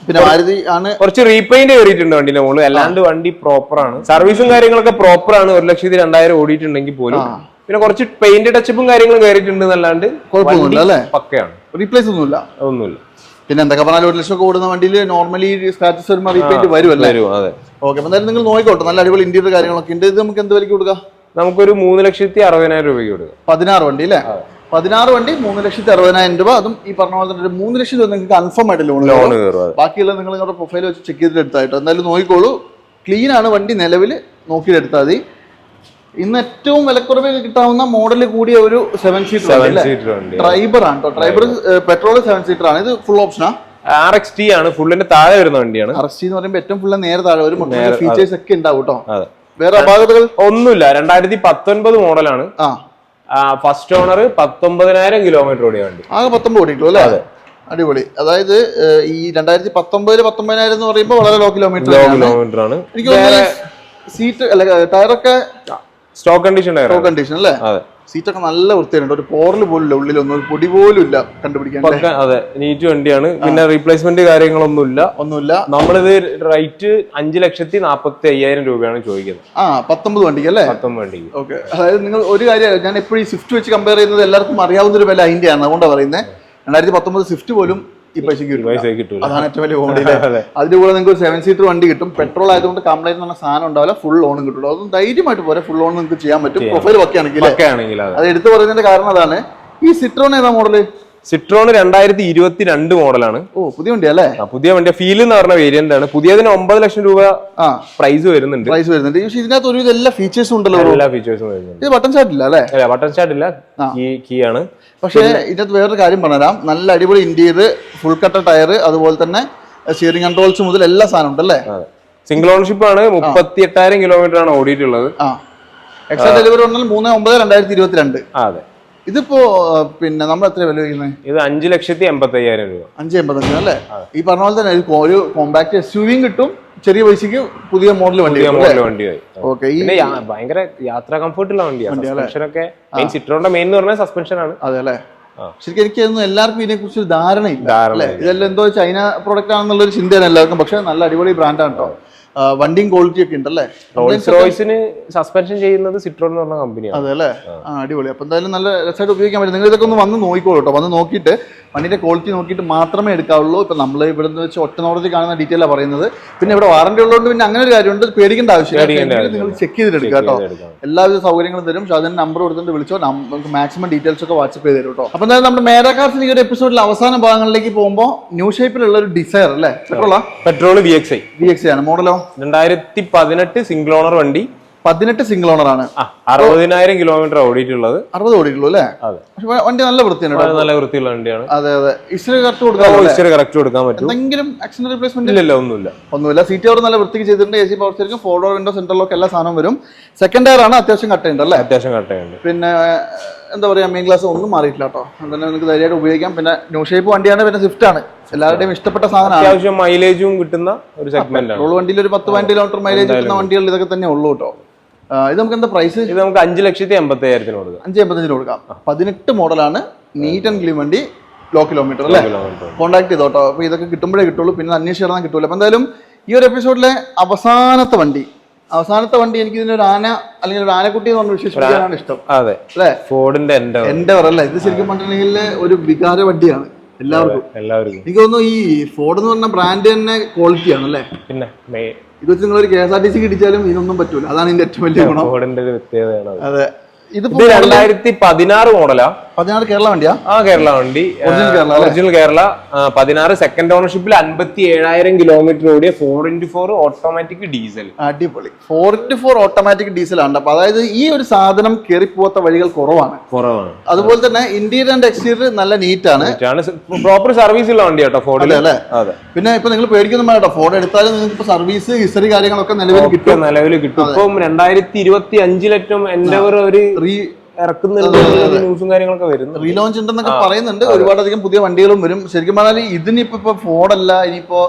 പിന്നെ മാരുതി ആണ്? കുറച്ച് റീപെയിന്റ് കയറിയിട്ടുണ്ട് വണ്ടിന്റെ മുകളിൽ അല്ലാണ്ട് വണ്ടി പ്രോപ്പർ ആണ്. സർവീസും കാര്യങ്ങളൊക്കെ പ്രോപ്പർ ആണ്. ഒരു ലക്ഷത്തി രണ്ടായിരം ഓടിയിട്ടുണ്ടെങ്കിൽ പോലും. പിന്നെ കുറച്ച് പെയിന്റ് ടച്ചപ്പും കാര്യങ്ങളും കയറിയിട്ടുണ്ട് എന്നല്ലാണ്ട് കുഴപ്പമൊന്നുമില്ല അല്ലേ? പക്കയാണ്. റീപ്ലേസ് ഒന്നുമില്ല. ഒന്നുമില്ല പിന്നെ എന്തൊക്കെ പറഞ്ഞാലും ഒരു ലക്ഷം ഒക്കെ ഓടുന്ന വണ്ടിയിൽ നോർമലി സ്റ്റാറ്റസ് വരുമ്പോൾ റീപെയിന്റ് വരുമല്ലേ വരും അതെ. ഓക്കെ അപ്പൊ എന്തായാലും നിങ്ങൾ നോക്കിക്കോട്ടെ. നല്ല അടിപൊളി ഇന്റീരിയർ കാര്യങ്ങളൊക്കെ ഉണ്ട്. ഇത് നമുക്ക് എന്ത് വിലക്ക് കൊടുക്കാം? നമുക്കൊരു മൂന്ന് ലക്ഷത്തി അറുപതിനായിരം രൂപയ്ക്ക് കൊടുക്കാം. പതിനാറ് വണ്ടി അല്ലേ? പതിനാറ് വണ്ടി മൂന്ന് ലക്ഷത്തി അറുപതിനായിരം രൂപ. അതും ഈ പറഞ്ഞ പോലെ തന്നെ മൂന്ന് ലക്ഷം രൂപ നിങ്ങൾക്ക് കൺഫേം ആയിട്ട് ലോൺ ലോൺ ബാക്കിയുള്ള നിങ്ങൾ നിങ്ങളുടെ പ്രൊഫൈൽ വെച്ച് ചെക്ക് ചെയ്തിട്ട് എടുത്തായിട്ടോ എന്തായാലും നോക്കിക്കോളൂ. ക്ലീൻ ആണ് വണ്ടി നിലവിൽ നോക്കിയിട്ട് എടുത്താൽ മതി. ഇന്ന് ഏറ്റവും വിലക്കുറവിൽ കിട്ടാവുന്ന മോഡൽ കൂടിയ ഒരു സെവൻ സീറ്റർ ഡ്രൈബർ ആണ് കേട്ടോ. ട്രൈബർ പെട്രോൾ സെവൻ സീറ്റർ ആണ്. ഇത് ഫുൾ ഓപ്ഷനാ ആർ എക്സ് ടി ആണ്. ഫുള്ളിന്റെ താഴെ വരുന്ന വണ്ടിയാണ്. ആർ എക്സ് ടി എന്ന് പറയുമ്പോൾ ഏറ്റവും ഫുള്ള് നേരെ താഴെ ഒരു ഫീച്ചേഴ്സ് ഒക്കെ ഉണ്ടാവും കേട്ടോ. വേറെ അപാകതകൾ? ഒന്നുമില്ല. രണ്ടായിരത്തി പത്തൊൻപത് മോഡലാണ് ആ. ഫസ്റ്റ് ഓണർ പത്തൊമ്പതിനായിരം കിലോമീറ്റർ ഓടിയ വണ്ടി. ആകെ പത്തൊമ്പത് ഓടിയിട്ടുള്ളൂ അല്ലേ? അതെ. അടിപൊളി. അതായത് ഈ രണ്ടായിരത്തി പത്തൊമ്പതിൽ പത്തൊമ്പതിനായിരം എന്ന് പറയുമ്പോൾ വളരെ ലോ കിലോമീറ്റർ ലോ കിലോമീറ്റർ ആണ്. എനിക്ക് സീറ്റ് അല്ല ടയറൊക്കെ സ്റ്റോക്ക് കണ്ടീഷൻ സ്റ്റോക്ക് കണ്ടീഷൻ അല്ലേ? അതെ. സീറ്റൊക്കെ നല്ല വൃത്തിയുണ്ട് ഒരു പോറൽ പോലും ഇല്ല ഉള്ളിലൊന്നും ഒരു പൊടി പോലും ഇല്ല കണ്ടുപിടിക്കാൻ അതെ നീറ്റ് വണ്ടിയാണ്. പിന്നെ റീപ്ലേസ്മെന്റ് കാര്യങ്ങളൊന്നുമില്ല. ഒന്നുമില്ല. നമ്മളിത് റേറ്റ് അഞ്ച് ലക്ഷത്തി നാപ്പത്തി അയ്യായിരം രൂപയാണ് ചോദിക്കുന്നത്. ആ പത്തൊമ്പത് വണ്ടിക്ക് അല്ലേ? പത്തൊമ്പത് വണ്ടി ഓക്കെ. അതായത് നിങ്ങൾ ഒരു കാര്യം ഞാൻ എപ്പോഴും ഈ സ്വിഫ്റ്റ് വെച്ച് കമ്പയർ ചെയ്യുന്നത് എല്ലാവർക്കും അറിയാവുന്ന ഒരു വില അതിന്റെയാണ് അതുകൊണ്ടാണ് പറയുന്നത്. രണ്ടായിരത്തി പത്തൊമ്പത് സ്വിഫ്റ്റ് പോലും ഈ കിട്ടും. കിട്ടൂല. അതാണ് ഏറ്റവും വലിയ കോമഡി അതെ. അതിന്റെ കൂടെ നിങ്ങൾക്ക് ഒരു സെവൻ സീറ്റർ വണ്ടി കിട്ടും. പെട്രോൾ ആയതുകൊണ്ട് കംപ്ലൈന്റ് പറഞ്ഞ സാധനം ഉണ്ടാവില്ല ഫുൾ ലോണും കിട്ടുള്ളൂ അതും ധൈര്യമായിട്ട് പോരെ ഫുൾ ലോൺ നിങ്ങൾക്ക് ചെയ്യാൻ പറ്റും. പ്രൊഫൈൽ ഒക്കെ ആണെങ്കിൽ അതെ. അത് എടുത്തു പറയുന്നതിന്റെ കാരണം അതാണ്. ഈ സിട്രോൺ ഏതാ മോഡൽ സിട്രോൺ രണ്ടായിരത്തി ഇരുപത്തി രണ്ട് മോഡലാണ്. ഓ പുതിയ വണ്ടി അല്ലേ? പുതിയ വണ്ടി ഫീൽ എന്ന് പറഞ്ഞ വേരിയന്റ് ആണ്. പുതിയതിന് ഒമ്പത് ലക്ഷം രൂപ ആ. പ്രൈസ് വരുന്നുണ്ട്. പ്രൈസ് വരുന്നുണ്ട്. പക്ഷേ ഇതിനകത്ത് ഒരു എല്ലാ ഫീച്ചേഴ്സും ഉണ്ടല്ലോ. എല്ലാ ഫീച്ചേഴ്സും വരുന്നുണ്ട്. ഇത് ബട്ടൺ സ്റ്റാർട്ട് ഇല്ല അല്ലേ? അല്ല ബട്ടൺ സ്റ്റാർട്ട് ഇല്ല. കീ കീ ആണ്. പക്ഷേ ഇതിനകത്ത് വേറൊരു കാര്യം പറഞ്ഞുതരാം. നല്ല അടിപൊളി ഇന്റീരിയർ ഫുൾ കട്ട ടയർ അതുപോലെ തന്നെ സ്റ്റിയറിംഗ് കൺട്രോൾസ് മുതൽ എല്ലാ സാധനം ഉണ്ടല്ലേ അല്ലേ? സിംഗിൾ ഓണർഷിപ്പ് ആണ്. മുപ്പത്തി എട്ടായിരം കിലോമീറ്റർ ആണ് ഓടിയിട്ടുള്ളത്. ആ. എക്സ്ട്രാ ഡെലിവറി വന്നാൽ മൂന്ന് ഒമ്പത് രണ്ടായിരത്തി ഇരുപത്തിരണ്ട് അതെ. ഇതിപ്പോ പിന്നെ നമ്മൾ എത്ര വില വയ്ക്കുന്നത്? ഇത് അഞ്ച് ലക്ഷത്തി എൺപത്തി അയ്യായിരം രൂപ. അഞ്ച് എൺപത്തഞ്ച് അല്ലേ? ഈ പറഞ്ഞ പോലെ തന്നെ ഒരു- ഒരു കോമ്പാക്ട് എസ് യുവിയും കിട്ടും. ചെറിയ പൈസക്ക് പുതിയ മോഡൽ വണ്ടി മോഡൽ വണ്ടിയായി. ഓക്കെ ഭയങ്കര യാത്രാ കംഫർട്ടുള്ള വണ്ടിയാണ് സസ്പെൻഷൻ ഒക്കെ മെയിൻ സിട്രോന്റെ മെയിൻ എന്ന് പറഞ്ഞാൽ സസ്പെൻഷൻ ആണ്. അതെ അല്ലേ. ശരിക്കും എനിക്ക് തോന്നുന്നു എല്ലാവർക്കും ഇതിനെ കുറിച്ച് ഒരു ധാരണയില്ല ഇതെല്ലാം എന്തോ ചൈന പ്രോഡക്റ്റ് ആണെന്നുള്ളൊരു ചിന്തയാണ് എല്ലാവർക്കും. പക്ഷെ നല്ല അടിപൊളി ബ്രാൻഡാണ് കേട്ടോ വണ്ടിയും ക്വാളിറ്റി ഒക്കെ ഉണ്ടല്ലേ? റോൾസ് റോയ്സിന് സസ്പെൻഷൻ ചെയ്യുന്നത് സിട്രോൺ എന്ന് പറഞ്ഞ കമ്പനിയാണ് അതെ അല്ലേ? ആ. അടിപൊളി. അപ്പൊ എന്തായാലും നല്ല രസമായിട്ട് ഉപയോഗിക്കാൻ പറ്റും. നിങ്ങൾ ഇതൊക്കെ ഒന്ന് വന്ന് നോക്കിക്കോളൂ കേട്ടോ വന്ന് നോക്കിയിട്ട് വണ്ടിന്റെ ക്വാളിറ്റി നോക്കിയിട്ട് മാത്രമേ എടുക്കാവുള്ളൂ. ഇപ്പം നമ്മൾ ഇവിടെ നിന്ന് വെച്ച് ഒറ്റ നോട്ടത്തിൽ കാണുന്ന ഡീറ്റെയിൽ പറയുന്നത്. പിന്നെ ഇവിടെ വാറണ്ടി ഉള്ളതുകൊണ്ട് പിന്നെ അങ്ങനെ ഒരു കാര്യമുണ്ട്. പേടിക്കേണ്ട ആവശ്യമില്ല. നിങ്ങൾ ചെക്ക് ചെയ്തിട്ട് എടുക്കുക കേട്ടോ. എല്ലാവിധ സൗകര്യങ്ങളും തരും. ഷാദിന് നമ്പർ കൊടുത്തിട്ട് വിളിച്ചോ. നമുക്ക് മാക്സിമം ഡീറ്റെയിൽസ് ഒക്കെ വാട്സപ്പ് ചെയ്ത് തരും കേട്ടോ. അപ്പൊ എന്തായാലും നമ്മുടെ മേരാകാർസിന് ഈ ഒരു എപ്പിസോഡിൽ അവസാന ഭാഗങ്ങളിലേക്ക് പോകുമ്പോൾ ന്യൂ ഷേപ്പിലുള്ള ഒരു ഡിസയർ അല്ലേ? Petrol petrol V X I V X ആണ്. മോഡലോ രണ്ടായിരത്തി പതിനെട്ട് സിംഗിൾ ഓണർ വണ്ടി. പതിനെട്ട് സിംഗിൾ ഓണർ ആണ്. അറുപതിനായിരം കിലോമീറ്റർ ഓടിയിട്ടുള്ളത്. അറുപത് ഓടിയിട്ടുള്ളൂ അല്ലേ? പക്ഷെ വണ്ടി നല്ല വൃത്തിയാണ് നല്ല വൃത്തിയുള്ള വണ്ടിയാണ്. അതെ അതെ. ഇസ്റ്റർ കറക്റ്റ് കൊടുക്കാൻ ഇസ്റ്റർ കറക്റ്റ് കൊടുക്കാൻ പറ്റും. എന്തെങ്കിലും ആക്സിഡന്റ് റീപ്ലേസ്മെന്റ് ഇല്ല ഒന്നുമില്ല. ഒന്നുമില്ല. സീറ്റ് അവർ നല്ല വൃത്തിക്ക് ചെയ്തിട്ടുണ്ട്. A C power steering four door window centre lock എല്ലാ സാധനം വരും. സെക്കൻഡ് ടയർ ആണ് അത്യാവശ്യം കട്ടുണ്ട് അല്ലേ? അത്യാവശ്യം കട്ടയുണ്ട്. പിന്നെ എന്താ പറയുക മെയിൻ ക്ലാസ് ഒന്നും മാറിയിട്ടില്ല കേട്ടോ അതുതന്നെ നിങ്ങൾക്ക് ധൈര്യമായിട്ട് ഉപയോഗിക്കാം. പിന്നെ ന്യൂ ഷേപ്പ് വണ്ടിയാണ് പിന്നെ സ്വിഫ്റ്റ് ആണ്. എല്ലാവരുടെയും ഇഷ്ടപ്പെട്ട സാധനമാണ്. അത്യാവശ്യം മൈലേജും കിട്ടുന്ന ഒരു സെഗ്മെന്റ് ആണ്. വണ്ടിയിൽ ഒരു പത്ത് പതിനഞ്ച് കിലോമീറ്റർ മൈലേജ് കിട്ടുന്ന വണ്ടികൾ ഇതൊക്കെ തന്നെ ഉള്ളൂ കേട്ടോ ഇത് നമുക്ക് എന്താ പ്രൈസ് ഇത് നമുക്ക് അഞ്ച് ലക്ഷത്തി എൺപത്തയ്യായിരത്തിന് കൊടുക്കാം. അഞ്ച് എൺപത്തഞ്ചിന് കൊടുക്കാം. പതിനെട്ട് മോഡലാണ് നീറ്റ് ആൻഡ് ക്ലീൻ വണ്ടി ലോ കിലോമീറ്റർ അല്ലേ? കോൺടാക്ട് ചെയ്തോട്ടോ അപ്പോൾ ഇതൊക്കെ കിട്ടുമ്പോഴേ കിട്ടുള്ളൂ. പിന്നെ അന്വേഷിച്ച് കിട്ടുള്ളൂ കിട്ടൂല. അപ്പോൾ എന്തായാലും ഈ ഒരു എപ്പിസോഡിലെ അവസാനത്തെ വണ്ടി അവസാനത്തെ വണ്ടി എനിക്ക് ഇതിനൊരു ആന അല്ലെങ്കിൽ ഒരു ആനക്കുട്ടി എന്ന് പറഞ്ഞ് വിശേഷിപ്പിക്കാനാണ് ഇഷ്ടം. അതെ. അല്ലേ? ഫോർഡിന്റെ എൻഡവർ അല്ലേ? ഇത് ശരിക്കും പറഞ്ഞിട്ടുണ്ടെങ്കിൽ ഒരു വികാര വണ്ടിയാണ് എല്ലാവർക്കും. എല്ലാവർക്കും. എനിക്ക് തോന്നുന്നു ഈ ഫോർഡ് എന്ന് പറഞ്ഞ ബ്രാൻഡ് തന്നെ ക്വാളിറ്റി ആണ് അല്ലേ? പിന്നെ ഇത് വെച്ച് നിങ്ങൾ ഒരു K S R T C കിട്ടിച്ചാലും ഇതൊന്നും പറ്റൂല. അതാണ് ഇതിന്റെ ഏറ്റവും വലിയ ഗുണം. ഫോർഡിന്റെ ഒരു പ്രത്യേകതയാണ് അതെ. ഇത് രണ്ടായിരത്തി പതിനാറ് മോഡലാ പതിനാറ് കേരള വണ്ടിയാ? ആ കേരള വണ്ടി? ഒറിജിനൽ കേരള പതിനാറ് സെക്കൻഡ് ഓണർഷിപ്പിൽ അൻപത്തി ഏഴായിരം കിലോമീറ്റർ ഓടിയ four into four automatic diesel അടിപൊളി. Four into four automatic diesel ആണ്. അപ്പൊ അതായത് ഈ ഒരു സാധനം കയറിപ്പോത്ത വഴികൾ കുറവാണ്. കുറവാണ്. അതുപോലെ തന്നെ ഇന്റീരിയർ ആൻഡ് എക്സ്റ്റീരിയർ നല്ല നീറ്റ് ആണ്. പ്രോപ്പർ സർവീസ് ഉള്ള വണ്ടി കേട്ടോ ഫോർഡ് അല്ലേ? അതെ. പിന്നെ ഇപ്പൊ നിങ്ങൾ പേടിക്കുന്ന കേട്ടോ ഫോൺ എടുത്താലും നിങ്ങൾക്ക് ഇപ്പൊ സർവീസ് ഹിസ്റ്ററി കാര്യങ്ങളൊക്കെ നിലവിൽ കിട്ടും. നിലവിൽ കിട്ടും. ഇപ്പം രണ്ടായിരത്തി ഇരുപത്തി അഞ്ചിലേറ്റവും എന്റെ ഒരു ഇറക്കുന്നുണ്ട് ന്യൂസും കാര്യങ്ങളൊക്കെ വരുന്നു റീലോഞ്ച് ഉണ്ടെന്നൊക്കെ പറയുന്നുണ്ട്. ഒരുപാടധികം പുതിയ വണ്ടികളും വരും. ശരിക്കും പറഞ്ഞാൽ ഇതിനിപ്പോ ഇപ്പൊ ഫോർഡല്ല ഇനിയിപ്പോ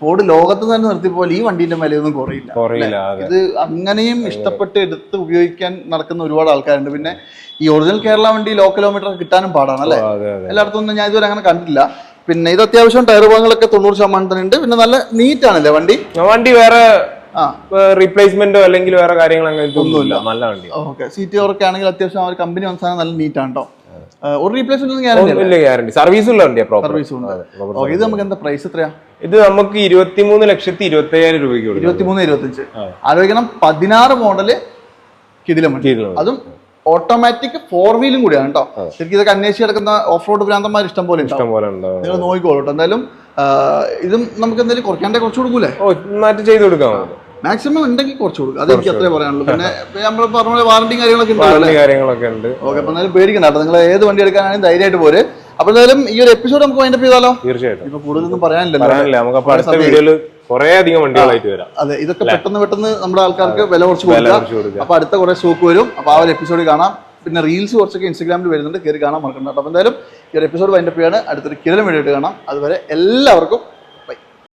ഫോർഡ് ലോകത്ത് തന്നെ നിർത്തിപ്പോലെ ഈ വണ്ടിന്റെ വിലയൊന്നും കുറയില്ല. കുറയില്ല ഇത് അങ്ങനെയും ഇഷ്ടപ്പെട്ട് എടുത്ത് ഉപയോഗിക്കാൻ നടക്കുന്ന ഒരുപാട് ആൾക്കാരുണ്ട്. പിന്നെ ഈ ഒറിജിനൽ കേരള വണ്ടി ലോ കിലോമീറ്റർ കിട്ടാനും പാടാണ് അല്ലേ? അതെ അതെ എല്ലായിടത്തും ഒന്നും ഞാൻ ഇതുവരെ അങ്ങനെ കണ്ടില്ല പിന്നെ ഇത് അത്യാവശ്യം ടയർ ഭാഗങ്ങളൊക്കെ തൊണ്ണൂറ് ശതമാനം തന്നെ ഉണ്ട് പിന്നെ നല്ല നീറ്റ് ആണല്ലേ വണ്ടി? വണ്ടി വേറെ റീപ്ലേസ്മെന്റോ അല്ലെങ്കിൽ വേറെ കാര്യങ്ങൾ ഇല്ല ഒന്നുമില്ല. നല്ല വണ്ടി ഓക്കെ. സീറ്റ് കവറൊക്കെ ആണെങ്കിൽ അത്യാവശ്യം ആ ഒരു കമ്പനി വന്ന നല്ല നീറ്റ് ആണ് കേട്ടോ ഒരു റീപ്ലേസ്മെന്റ് ഗ്യാരണ്ടി സർവീസ് ഉള്ള വണ്ടിയാ സർവീസ് ഉണ്ട്. ഇത് നമുക്ക് എന്താ പ്രൈസ് എത്രയാ? ഇത് നമുക്ക് ഇരുപത്തിമൂന്ന് ലക്ഷത്തി ഇരുപത്തി അയ്യായിരം രൂപയ്ക്ക് ഇരുപത്തിമൂന്ന് ഇരുപത്തഞ്ച് ആലോചിക്കണം പതിനാറ് മോഡൽ കിടിലം. അതും ഓട്ടോമാറ്റിക് ഫോർ വീലും കൂടിയാണ് കേട്ടോ ശരിക്കും ഇതൊക്കെ അന്വേഷിച്ച് കിടക്കുന്ന ഓഫ് റോഡ് ഭ്രാന്തന്മാർ ഇഷ്ടം പോലെ ഇഷ്ടം പോലെ നിങ്ങൾ നോക്കിക്കോളൂ കേട്ടോ എന്തായാലും ഇതും നമുക്ക് എന്തെങ്കിലും കുറയ്ക്കാണ്ടേ കുറച്ച് കൊടുക്കൂലേ? മാറ്റി ചെയ്ത് കൊടുക്കാം. മാക്സിമം ഉണ്ടെങ്കിൽ കുറച്ച് കൊടുക്കും. അത് എനിക്ക് അത്രേ പറയാനുള്ളൂ. പിന്നെ നമ്മൾ പറഞ്ഞ പോലെ വാറണ്ടിയും കാര്യങ്ങളൊക്കെ ഉണ്ട് വാറണ്ടി കാര്യങ്ങളൊക്കെ ഉണ്ട്. ഓക്കെ അപ്പൊ എന്തായാലും പേടിക്കണ്ട നിങ്ങൾ ഏത് വണ്ടി എടുക്കാനാണെങ്കിൽ ധൈര്യമായിട്ട് പോര്. അപ്പൊ എന്തായാലും ഈ ഒരു എപ്പിസോഡ് നമുക്ക് വൈൻഡപ്പ് ചെയ്താലോ? തീർച്ചയായിട്ടും. ഇപ്പൊ കൂടുതലൊന്നും പറയാനില്ലല്ലോ പറയാനില്ല. നമുക്ക് അടുത്ത വീഡിയോയിൽ കുറെ അധികം വണ്ടികളായിട്ട് വരാം. അതെ ഇതൊക്കെ പെട്ടെന്ന് പെട്ടെന്ന് നമ്മുടെ ആൾക്കാർക്ക് വില കുറച്ച് കൊടുക്കാം കുറച്ച് കൊടുക്കാം അപ്പൊ അടുത്ത കുറെ ഷോക്ക് വരും. അപ്പൊ ആ ഒരു എപ്പിസോഡ് കാണാം. പിന്നെ റീൽസ് കുറച്ചൊക്കെ ഇൻസ്റ്റാഗ്രാമിൽ വരുന്നുണ്ട്. കയറി കാണാൻ മറക്കണ്ട കേട്ടോ. അപ്പൊ എന്തായാലും ഈ ഒരു എപ്പിസോഡ് വൈൻഡപ്പ് ചെയ്യാണ്. അടുത്തൊരു കിരൺ വീഡിയോ കാണാം. അതുവരെ എല്ലാവർക്കും